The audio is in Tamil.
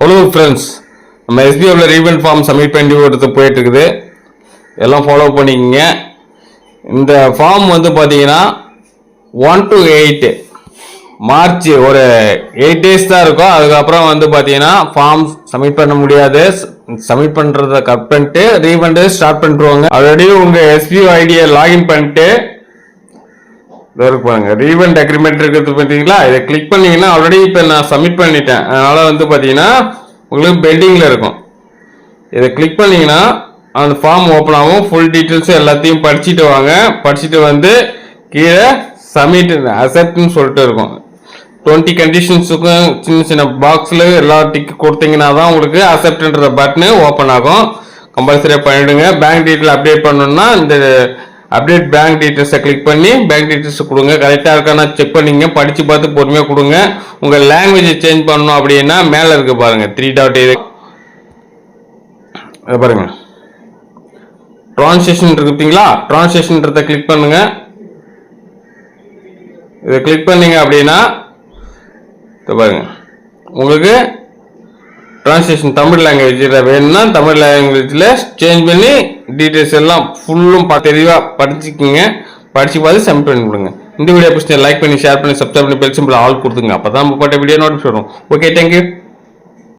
ஹலோ ஃப்ரெண்ட்ஸ் நம்ம எஸ்பிஐவில் ரீஃபண்ட் ஃபார்ம் சப்மிட் பண்ணி ஒருத்தர் போயிட்டு இருக்குது. எல்லாம் ஃபாலோ பண்ணிக்கங்க. இந்த ஃபார்ம் வந்து பார்த்தீங்கன்னா ஒன் டு எயிட் மார்ச் ஒரு எயிட் டேஸ் தான் இருக்கும். அதுக்கப்புறம் வந்து பார்த்தீங்கன்னா ஃபார்ம் சப்மிட் பண்ண முடியாது. சப்மிட் பண்ணுறத கட் பண்ணிட்டு ரீஃபண்டு ஸ்டார்ட் பண்ணிட்டுருவாங்க ஆல்ரெடி உங்கள் எஸ்பிஓ ஐடியை லாகின் பண்ணிட்டு இருக்கு பாருங்க. ரீவெண்ட் அக்ரிமெண்ட் இருக்கிறது பார்த்தீங்களா இதை கிளிக் பண்ணீங்கன்னா ஆல்ரெடி இப்போ நான் சப்மிட் பண்ணிட்டேன். அதனால் வந்து பார்த்தீங்கன்னா உங்களுக்கு பெண்டிங்கில் இருக்கும். இதை கிளிக் பண்ணிங்கன்னா அந்த ஃபார்ம் ஓப்பன் ஆகும். ஃபுல் டீட்டெயில்ஸ் எல்லாத்தையும் படிச்சுட்டு வாங்க. படிச்சுட்டு வந்து கீழே சப்மிட் அசெப்ட்னு சொல்லிட்டு இருக்கும். டுவெண்ட்டி கண்டிஷன்ஸுக்கும் சின்ன சின்ன பாக்ஸில் எல்லா டிக் கொடுத்தீங்கன்னா தான் உங்களுக்கு அசெப்ட்ன்ற பட்டனு ஓப்பன் ஆகும். கம்பல்சரியாக பண்ணிவிடுங்க பேங்க் டீட்டெயில் அப்டேட் பண்ணணும்னா இந்த அப்டேட் பேங்க் டீட்டெயில்ஸை கிளிக் பண்ணி பேங்க் டீட்டெயில்ஸ் கொடுங்க. கரெக்டாக இருக்கானா செக் பண்ணிங்க. படித்து பார்த்து பொறுமையாக கொடுங்க. உங்கள் லாங்குவேஜை சேஞ்ச் பண்ணணும் அப்படின்னா மேலே இருக்கு பாருங்கள் த்ரீ டாட் இது பாருங்கள் பாருங்க ட்ரான்ஸ்லேஷன் இருக்குங்களா ட்ரான்ஸ்லேஷன்றத கிளிக் பண்ணுங்க. இதை கிளிக் பண்ணீங்க அப்படின்னா இதை பாருங்க. உங்களுக்கு ட்ரான்ஸ்லேஷன் தமிழ் லாங்குவேஜில் வேணும்னா தமிழ் லாங்குவேஜில் சேஞ்ச் பண்ணி டீட்டெயில்ஸ் எல்லாம் ஃபுல்லும் தெளிவாக படிச்சுக்கிங்க. படிச்சு பார்த்து சப்மிட் பண்ணி கொடுங்க. இந்த வீடியோ பிடிச்சி லைக் பண்ணி ஷேர் பண்ணி சப்ஸ்கிரைப் பண்ணி பெல் சிம்பிள் ஆல் கொடுத்துங்க. அப்போ தான் போட்ட வீடியோ நோட்டிஃபிகேஷன் வரும். Okay thank you